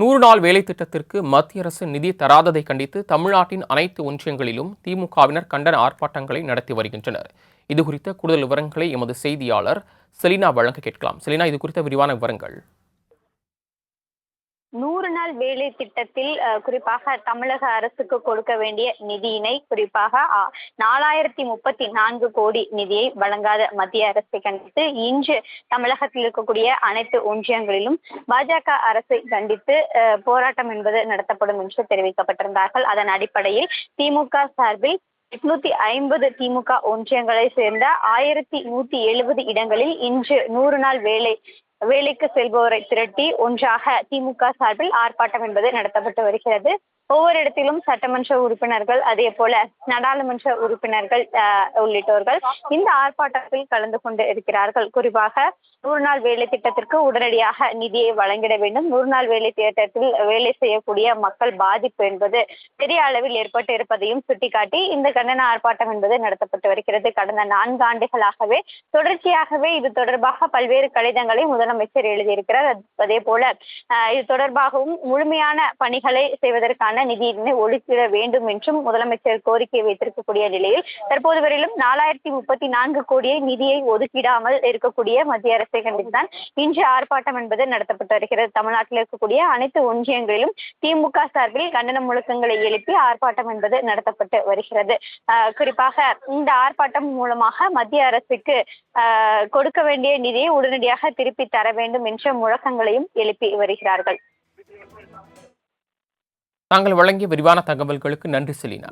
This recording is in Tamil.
நூறு நாள் வேலை திட்டத்திற்கு மத்திய அரசு நிதி தராததை கண்டித்து தமிழ்நாட்டின் அனைத்து ஒன்றியங்களிலும் திமுகவினர் கண்டன ஆர்ப்பாட்டங்களை நடத்தி வருகின்றனர். இது குறித்த கூடுதல் விவரங்களை எமது செய்தியாளர் செலினா வழங்க கேட்கலாம். செலினா இது குறித்த விரிவான விவரங்கள். நூறு நாள் வேலை திட்டத்தில் குறிப்பாக தமிழக அரசுக்கு கொடுக்க வேண்டிய நிதியினை குறிப்பாக நாலாயிரத்தி முப்பத்தி நான்கு கோடி நிதியை வழங்காத மத்திய அரசை கண்டித்து இன்று தமிழகத்தில் இருக்கக்கூடிய அனைத்து ஒன்றியங்களிலும் பாஜக அரசை கண்டித்து போராட்டம் என்பது நடத்தப்படும் என்று தெரிவிக்கப்பட்டிருந்தார்கள். அதன் அடிப்படையில் திமுக சார்பில் எட்நூத்தி ஐம்பது திமுக ஒன்றியங்களை சேர்ந்த ஆயிரத்தி நூத்தி எழுபது இடங்களில் இன்று நூறு நாள் வேலை வேலைக்கு செல்பவரை திரட்டி ஒன்றாக திமுக சார்பில் ஆர்ப்பாட்டம் என்பது நடத்தப்பட்டு வருகிறது. ஒவ்வொரு இடத்திலும் சட்டமன்ற உறுப்பினர்கள் அதே போல நாடாளுமன்ற உறுப்பினர்கள் உள்ளிட்டோர்கள் இந்த ஆர்ப்பாட்டத்தில் கலந்து கொண்டு இருக்கிறார்கள். குறிப்பாக நூறு நாள் வேலை திட்டத்திற்கு உடனடியாக நிதியை வழங்கிட வேண்டும். நூறு நாள் வேலை திட்டத்தில் வேலை செய்யக்கூடிய மக்கள் பாதிப்பு என்பது பெரிய அளவில் ஏற்பட்டு இருப்பதையும் சுட்டிக்காட்டி இந்த கண்டன ஆர்ப்பாட்டம் என்பது நடத்தப்பட்டு வருகிறது. கடந்த நான்கு ஆண்டுகளாகவே தொடர்ச்சியாகவே இது தொடர்பாக பல்வேறு கடிதங்களை முதலமைச்சர் எழுதியிருக்கிறார். அதே போல இது தொடர்பாகவும் முழுமையான பணிகளை செய்வதற்கான நிதியினை ஒதுக்கிட வேண்டும் என்றும் முதலமைச்சர் கோரிக்கை வைத்திருக்கக்கூடிய நிலையில் தற்போது வரையிலும் நாலாயிரத்தி முப்பத்தி நான்கு கோடியை நிதியை ஒதுக்கிடாமல் இருக்கக்கூடிய மத்திய அரசை கண்டித்துதான் இன்று ஆர்ப்பாட்டம் என்பது நடத்தப்பட்டு வருகிறது. தமிழ்நாட்டில் இருக்கக்கூடிய அனைத்து ஒன்றியங்களிலும் திமுக சார்பில் கண்டன முழக்கங்களை எழுப்பி ஆர்ப்பாட்டம் என்பது நடத்தப்பட்டு வருகிறது. குறிப்பாக இந்த ஆர்ப்பாட்டம் மூலமாக மத்திய அரசுக்கு கொடுக்க வேண்டிய நிதியை உடனடியாக திருப்பி தர வேண்டும் என்ற முழக்கங்களையும் எழுப்பி வருகிறார்கள். தாங்கள் வழங்கிய விரிவான தகவல்களுக்கு நன்றி செலினா.